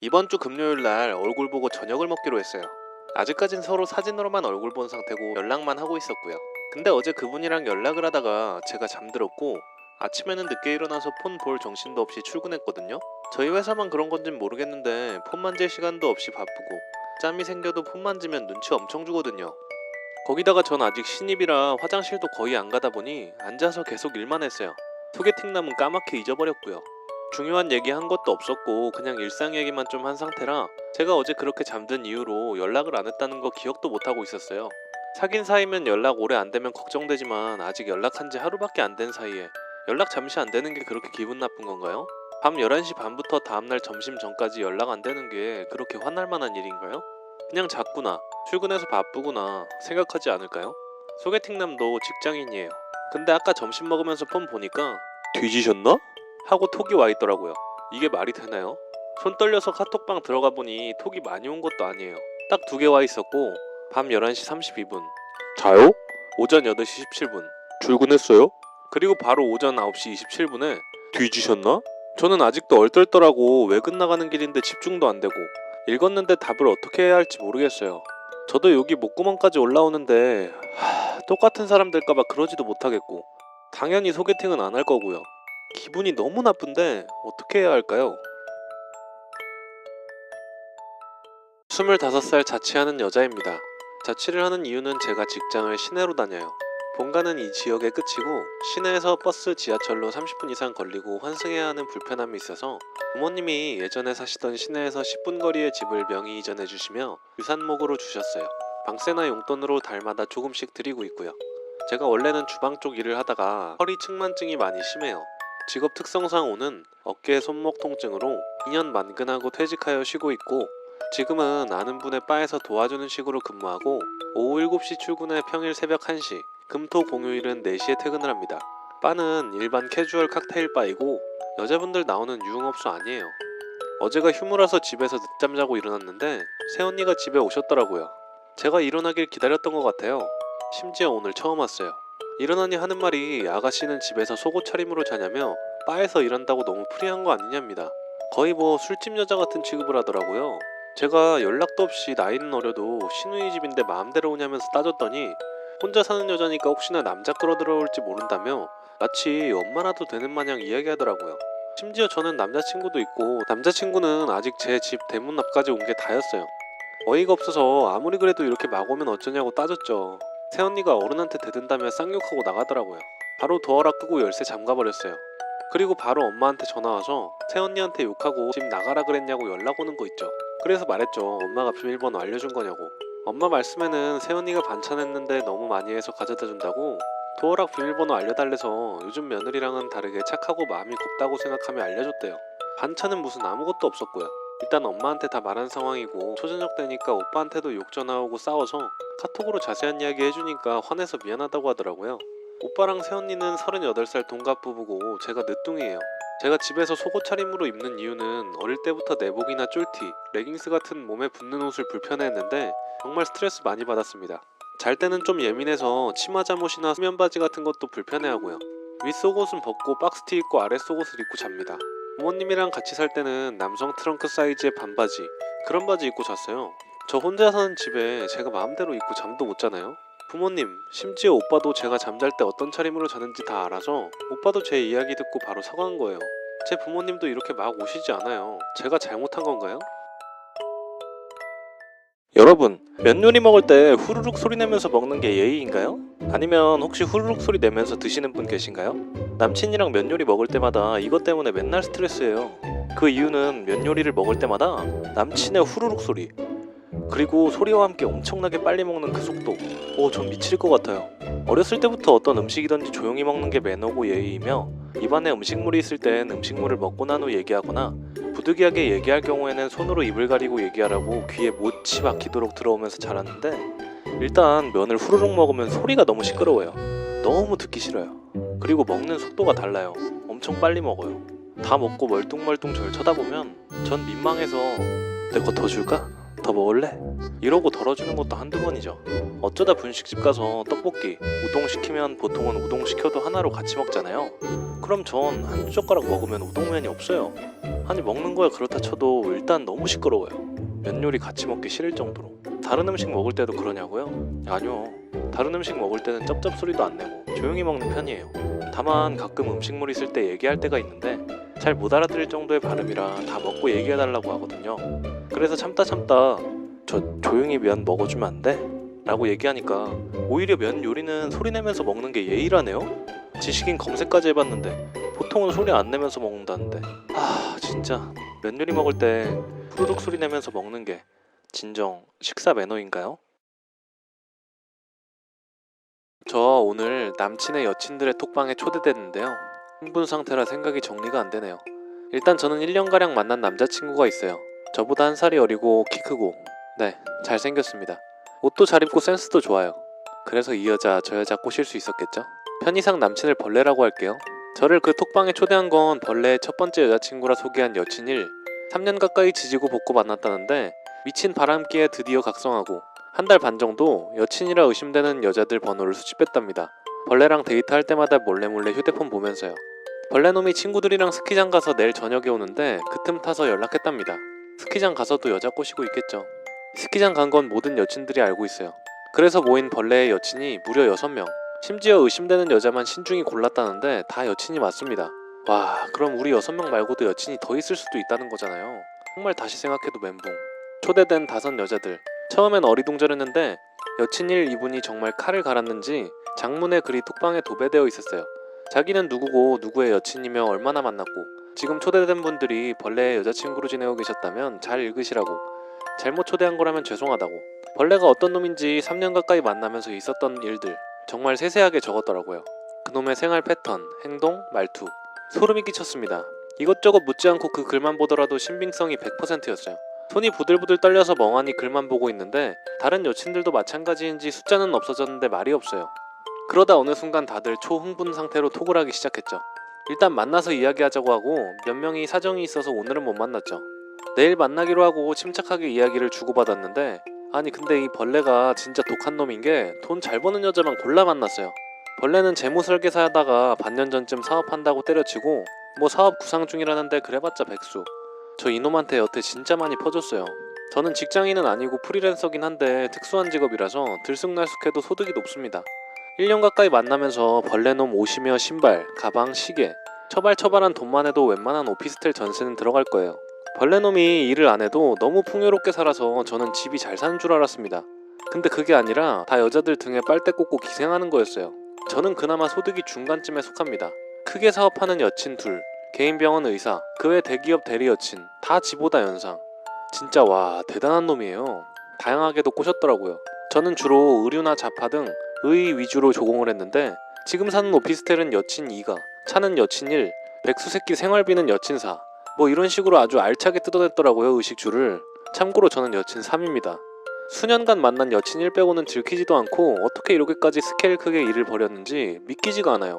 이번 주 금요일 날 얼굴 보고 저녁을 먹기로 했어요. 아직까진 서로 사진으로만 얼굴 본 상태고 연락만 하고 있었고요. 근데 어제 그분이랑 연락을 하다가 제가 잠들었고 아침에는 늦게 일어나서 폰 볼 정신도 없이 출근했거든요. 저희 회사만 그런 건진 모르겠는데 폰 만질 시간도 없이 바쁘고 짬이 생겨도 폰 만지면 눈치 엄청 주거든요. 거기다가 전 아직 신입이라 화장실도 거의 안 가다 보니 앉아서 계속 일만 했어요. 소개팅 남은 까맣게 잊어버렸고요. 중요한 얘기 한 것도 없었고 그냥 일상 얘기만 좀 한 상태라 제가 어제 그렇게 잠든 이후로 연락을 안 했다는 거 기억도 못 하고 있었어요. 사귄 사이면 연락 오래 안 되면 걱정되지만 아직 연락한 지 하루밖에 안 된 사이에 연락 잠시 안 되는 게 그렇게 기분 나쁜 건가요? 밤 11시 반부터 다음날 점심 전까지 연락 안 되는 게 그렇게 화날 만한 일인가요? 그냥 잤구나, 출근해서 바쁘구나 생각하지 않을까요? 소개팅남도 직장인이에요. 근데 아까 점심 먹으면서 폰 보니까 뒤지셨나? 하고 톡이 와 있더라고요. 이게 말이 되나요? 손 떨려서 카톡방 들어가 보니 톡이 많이 온 것도 아니에요. 딱 두 개 와 있었고 밤 11시 32분. 자요? 오전 8시 17분. 출근했어요? 그리고 바로 오전 9시 27분에 뒤지셨나? 저는 아직도 얼떨떨하고 외근 나가는 길인데 집중도 안 되고 읽었는데 답을 어떻게 해야 할지 모르겠어요. 저도 여기 목구멍까지 올라오는데 하, 똑같은 사람 될까봐 그러지도 못하겠고 당연히 소개팅은 안 할 거고요. 기분이 너무 나쁜데 어떻게 해야 할까요? 25살 자취하는 여자입니다. 자취를 하는 이유는 제가 직장을 시내로 다녀요. 본가는 이 지역의 끝이고 시내에서 버스, 지하철로 30분 이상 걸리고 환승해야 하는 불편함이 있어서 부모님이 예전에 사시던 시내에서 10분 거리의 집을 명의 이전해 주시며 유산목으로 주셨어요. 방세나 용돈으로 달마다 조금씩 드리고 있고요. 제가 원래는 주방 쪽 일을 하다가 허리 측만증이 많이 심해요. 직업 특성상 오는 어깨 손목 통증으로 2년 만근하고 퇴직하여 쉬고 있고 지금은 아는 분의 바에서 도와주는 식으로 근무하고 오후 7시 출근해 평일 새벽 1시, 금토 공휴일은 4시에 퇴근을 합니다. 바는 일반 캐주얼 칵테일 바이고 여자분들 나오는 유흥업소 아니에요. 어제가 휴무라서 집에서 늦잠 자고 일어났는데 새언니가 집에 오셨더라고요. 제가 일어나길 기다렸던 것 같아요. 심지어 오늘 처음 왔어요. 일어나니 하는 말이 아가씨는 집에서 속옷 차림으로 자냐며 바에서 일한다고 너무 프리한 거 아니냐입니다. 거의 뭐 술집 여자 같은 취급을 하더라고요. 제가 연락도 없이 나이는 어려도 시누이 집인데 마음대로 오냐면서 따졌더니 혼자 사는 여자니까 혹시나 남자 끌어들어올지 모른다며 마치 엄마라도 되는 마냥 이야기하더라고요. 심지어 저는 남자친구도 있고 남자친구는 아직 제 집 대문 앞까지 온 게 다였어요. 어이가 없어서 아무리 그래도 이렇게 막 오면 어쩌냐고 따졌죠. 새언니가 어른한테 대든다며 쌍욕하고 나가더라고요. 바로 도어라 끄고 열쇠 잠가버렸어요. 그리고 바로 엄마한테 전화와서 새언니한테 욕하고 집 나가라 그랬냐고 연락 오는 거 있죠. 그래서 말했죠. 엄마가 비밀번호 알려준 거냐고. 엄마 말씀에는 새언니가 반찬했는데 너무 많이 해서 가져다 준다고 도어락 비밀번호 알려달래서 요즘 며느리랑은 다르게 착하고 마음이 곱다고 생각하며 알려줬대요. 반찬은 무슨 아무것도 없었고요. 일단 엄마한테 다 말한 상황이고 초저녁 되니까 오빠한테도 욕 전화 오고 싸워서 카톡으로 자세한 이야기 해주니까 화내서 미안하다고 하더라고요. 오빠랑 새언니는 38살 동갑 부부고 제가 늦둥이에요. 제가 집에서 속옷 차림으로 입는 이유는 어릴 때부터 내복이나 쫄티, 레깅스 같은 몸에 붙는 옷을 불편해했는데 정말 스트레스 많이 받았습니다. 잘 때는 좀 예민해서 치마 잠옷이나 수면 바지 같은 것도 불편해하고요. 윗 속옷은 벗고 박스티 입고 아래 속옷을 입고 잡니다. 부모님이랑 같이 살 때는 남성 트렁크 사이즈의 반바지 그런 바지 입고 잤어요. 저 혼자 사는 집에 제가 마음대로 입고 잠도 못 자나요? 부모님, 심지어 오빠도 제가 잠잘 때 어떤 차림으로 자는지 다 알아서 오빠도 제 이야기 듣고 바로 사과한 거예요. 제 부모님도 이렇게 막 오시지 않아요. 제가 잘못한 건가요? 여러분, 면 요리 먹을 때 후루룩 소리 내면서 먹는 게 예의인가요? 아니면 혹시 후루룩 소리 내면서 드시는 분 계신가요? 남친이랑 면 요리 먹을 때마다 이것 때문에 맨날 스트레스예요. 그 이유는 면 요리를 먹을 때마다 남친의 후루룩 소리 그리고 소리와 함께 엄청나게 빨리 먹는 그 속도 오, 전 미칠 것 같아요. 어렸을 때부터 어떤 음식이든지 조용히 먹는 게 매너고 예의이며 입안에 음식물이 있을 땐 음식물을 먹고 난 후 얘기하거나 부득이하게 얘기할 경우에는 손으로 입을 가리고 얘기하라고 귀에 못이 박히도록 들어오면서 자랐는데 일단 면을 후루룩 먹으면 소리가 너무 시끄러워요. 너무 듣기 싫어요. 그리고 먹는 속도가 달라요. 엄청 빨리 먹어요. 다 먹고 멀뚱멀뚱 절 쳐다보면 전 민망해서 내 거 더 줄까? 더 먹을래? 이러고 덜어주는 것도 한두 번이죠. 어쩌다 분식집 가서 떡볶이, 우동 시키면 보통은 우동 시켜도 하나로 같이 먹잖아요. 그럼 전 한 젓가락 먹으면 우동면이 없어요. 아니 먹는 거야 그렇다 쳐도 일단 너무 시끄러워요. 면 요리 같이 먹기 싫을 정도로. 다른 음식 먹을 때도 그러냐고요? 아니요. 다른 음식 먹을 때는 쩝쩝 소리도 안 내고 조용히 먹는 편이에요. 다만 가끔 음식물 있을 때 얘기할 때가 있는데 잘 못 알아들을 정도의 발음이라 다 먹고 얘기해달라고 하거든요. 그래서 참다 참다 저 조용히 면 먹어주면 안 돼? 라고 얘기하니까 오히려 면 요리는 소리 내면서 먹는 게 예의라네요? 지식인 검색까지 해봤는데 보통은 소리 안 내면서 먹는다는데 아 진짜 면 요리 먹을 때 후루룩 소리 내면서 먹는 게 진정 식사 매너인가요? 저 오늘 남친의 여친들의 톡방에 초대됐는데요. 흥분 상태라 생각이 정리가 안 되네요. 일단 저는 1년가량 만난 남자친구가 있어요. 저보다 한 살이 어리고 키 크고 네 잘생겼습니다. 옷도 잘 입고 센스도 좋아요. 그래서 이 여자 저 여자 꼬실 수 있었겠죠? 편의상 남친을 벌레라고 할게요. 저를 그 톡방에 초대한 건 벌레의 첫 번째 여자친구라 소개한 여친 일 3년 가까이 지지고 볶고 만났다는데 미친 바람기에 드디어 각성하고 한 달 반 정도 여친이라 의심되는 여자들 번호를 수집했답니다. 벌레랑 데이트할 때마다 몰래 몰래 휴대폰 보면서요. 벌레놈이 친구들이랑 스키장 가서 내일 저녁에 오는데 그 틈 타서 연락했답니다. 스키장 가서도 여자 꼬시고 있겠죠. 스키장 간 건 모든 여친들이 알고 있어요. 그래서 모인 벌레의 여친이 무려 6명. 심지어 의심되는 여자만 신중히 골랐다는데 다 여친이 맞습니다. 와, 그럼 우리 6명 말고도 여친이 더 있을 수도 있다는 거잖아요. 정말 다시 생각해도 멘붕. 초대된 다섯 여자들. 처음엔 어리둥절했는데 여친 일 이분이 정말 칼을 갈았는지 장문의 글이 톡방에 도배되어 있었어요. 자기는 누구고 누구의 여친이며 얼마나 만났고 지금 초대된 분들이 벌레의 여자친구로 지내고 계셨다면 잘 읽으시라고 잘못 초대한 거라면 죄송하다고 벌레가 어떤 놈인지 3년 가까이 만나면서 있었던 일들 정말 세세하게 적었더라고요. 그놈의 생활 패턴, 행동, 말투 소름이 끼쳤습니다. 이것저것 묻지 않고 그 글만 보더라도 신빙성이 100%였어요. 손이 부들부들 떨려서 멍하니 글만 보고 있는데 다른 여친들도 마찬가지인지 숫자는 없어졌는데 말이 없어요. 그러다 어느 순간 다들 초흥분 상태로 톡을 하기 시작했죠. 일단 만나서 이야기하자고 하고 몇 명이 사정이 있어서 오늘은 못 만났죠. 내일 만나기로 하고 침착하게 이야기를 주고받았는데 아니 근데 이 벌레가 진짜 독한 놈인 게 돈 잘 버는 여자만 골라 만났어요. 벌레는 재무 설계사 하다가 반년 전쯤 사업한다고 때려치고 뭐 사업 구상 중이라는데 그래봤자 백수. 저 이놈한테 여태 진짜 많이 퍼줬어요. 저는 직장인은 아니고 프리랜서긴 한데 특수한 직업이라서 들쑥날쑥해도 소득이 높습니다. 1년 가까이 만나면서 벌레놈 옷이며 신발, 가방, 시계 처발처발한 돈만 해도 웬만한 오피스텔 전세는 들어갈 거예요. 벌레놈이 일을 안 해도 너무 풍요롭게 살아서 저는 집이 잘 사는 줄 알았습니다. 근데 그게 아니라 다 여자들 등에 빨대 꽂고 기생하는 거였어요. 저는 그나마 소득이 중간쯤에 속합니다. 크게 사업하는 여친 둘, 개인 병원 의사, 그 외 대기업 대리 여친 다 지보다 연상. 진짜 와 대단한 놈이에요. 다양하게도 꼬셨더라고요. 저는 주로 의류나 자파 등 의 위주로 조공을 했는데 지금 사는 오피스텔은 여친 2가, 차는 여친 1, 백수새끼 생활비는 여친 4. 뭐 이런 식으로 아주 알차게 뜯어냈더라고요 의식주를. 참고로 저는 여친 3입니다. 수년간 만난 여친 1 빼고는 들키지도 않고 어떻게 이렇게까지 스케일 크게 일을 벌였는지 믿기지가 않아요.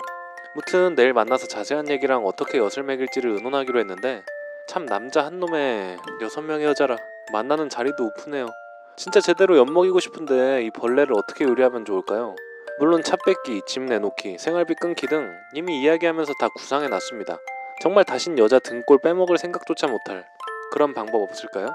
무튼 내일 만나서 자세한 얘기랑 어떻게 엿을 매길지를 의논하기로 했는데 참 남자 한 놈에 여섯 명의 여자라 만나는 자리도 우프네요. 진짜 제대로 엿먹이고 싶은데 이 벌레를 어떻게 요리하면 좋을까요? 물론 차 뺏기, 집 내놓기, 생활비 끊기 등 이미 이야기하면서 다 구상해 놨습니다. 정말 다신 여자 등골 빼먹을 생각조차 못할 그런 방법 없을까요?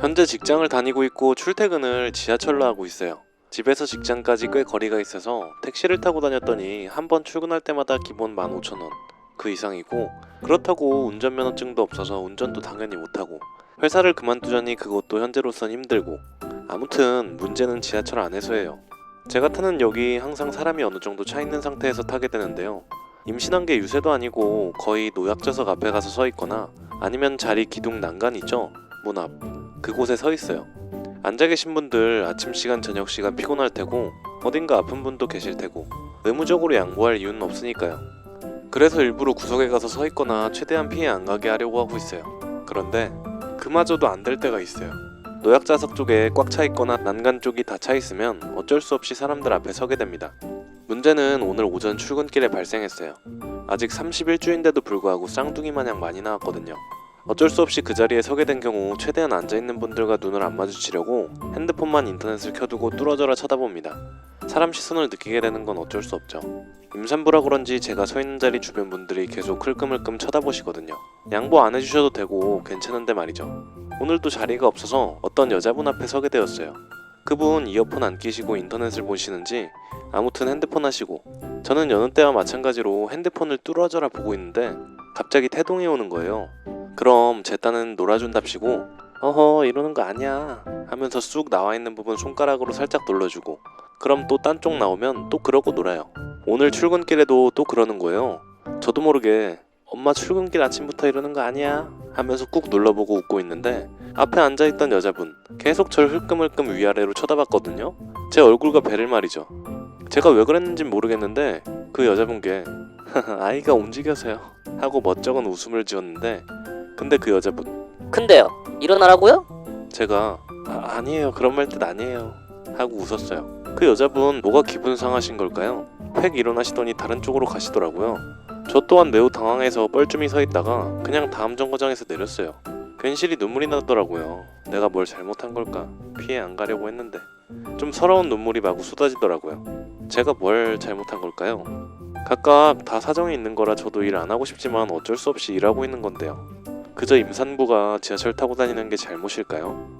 현재 직장을 다니고 있고 출퇴근을 지하철로 하고 있어요. 집에서 직장까지 꽤 거리가 있어서 택시를 타고 다녔더니 한 번 출근할 때마다 기본 15,000원 그 이상이고 그렇다고 운전면허증도 없어서 운전도 당연히 못하고 회사를 그만두자니 그것도 현재로선 힘들고 아무튼 문제는 지하철 안에서예요. 제가 타는 역이 항상 사람이 어느 정도 차 있는 상태에서 타게 되는데요. 임신한 게 유세도 아니고 거의 노약자석 앞에 가서 서 있거나 아니면 자리 기둥 난간 있죠? 문 앞. 그곳에 서 있어요. 앉아 계신 분들 아침 시간 저녁 시간 피곤할 테고 어딘가 아픈 분도 계실 테고 의무적으로 양보할 이유는 없으니까요. 그래서 일부러 구석에 가서 서 있거나 최대한 피해 안 가게 하려고 하고 있어요. 그런데 그마저도 안 될 때가 있어요. 노약자석 쪽에 꽉 차 있거나 난간 쪽이 다 차 있으면 어쩔 수 없이 사람들 앞에 서게 됩니다. 문제는 오늘 오전 출근길에 발생했어요. 아직 31주인데도 불구하고 쌍둥이 마냥 많이 나왔거든요. 어쩔 수 없이 그 자리에 서게 된 경우 최대한 앉아있는 분들과 눈을 안 마주치려고 핸드폰만 인터넷을 켜두고 뚫어져라 쳐다봅니다. 사람 시선을 느끼게 되는 건 어쩔 수 없죠. 임산부라 그런지 제가 서 있는 자리 주변 분들이 계속 흘끔흘끔 쳐다보시거든요. 양보 안 해주셔도 되고 괜찮은데 말이죠. 오늘도 자리가 없어서 어떤 여자분 앞에 서게 되었어요. 그분 이어폰 안 끼시고 인터넷을 보시는지 아무튼 핸드폰 하시고 저는 여느 때와 마찬가지로 핸드폰을 뚫어져라 보고 있는데 갑자기 태동이 오는 거예요. 그럼 제 딴은 놀아준답시고 어허 이러는 거 아니야 하면서 쑥 나와 있는 부분 손가락으로 살짝 눌러주고 그럼 또 딴 쪽 나오면 또 그러고 놀아요. 오늘 출근길에도 또 그러는 거예요. 저도 모르게 엄마 출근길 아침부터 이러는 거 아니야 하면서 꾹 눌러보고 웃고 있는데 앞에 앉아있던 여자분 계속 절 흘끔흘끔 위아래로 쳐다봤거든요. 제 얼굴과 배를 말이죠. 제가 왜 그랬는진 모르겠는데 그 여자분께 아이가 움직여서요 하고 멋쩍은 웃음을 지었는데 근데 그 여자분 근데요, 일어나라고요? 제가 아, 아니에요. 그런 말 뜻 아니에요. 하고 웃었어요. 그 여자분 뭐가 기분 상하신 걸까요? 획 일어나시더니 다른 쪽으로 가시더라고요. 저 또한 매우 당황해서 뻘쭘히 서 있다가 그냥 다음 정거장에서 내렸어요. 괜시리 눈물이 나더라고요. 내가 뭘 잘못한 걸까? 피해 안 가려고 했는데. 좀 서러운 눈물이 마구 쏟아지더라고요. 제가 뭘 잘못한 걸까요? 각각 다 사정이 있는 거라 저도 일 안 하고 싶지만 어쩔 수 없이 일하고 있는 건데요 그저 임산부가 지하철 타고 다니는 게 잘못일까요?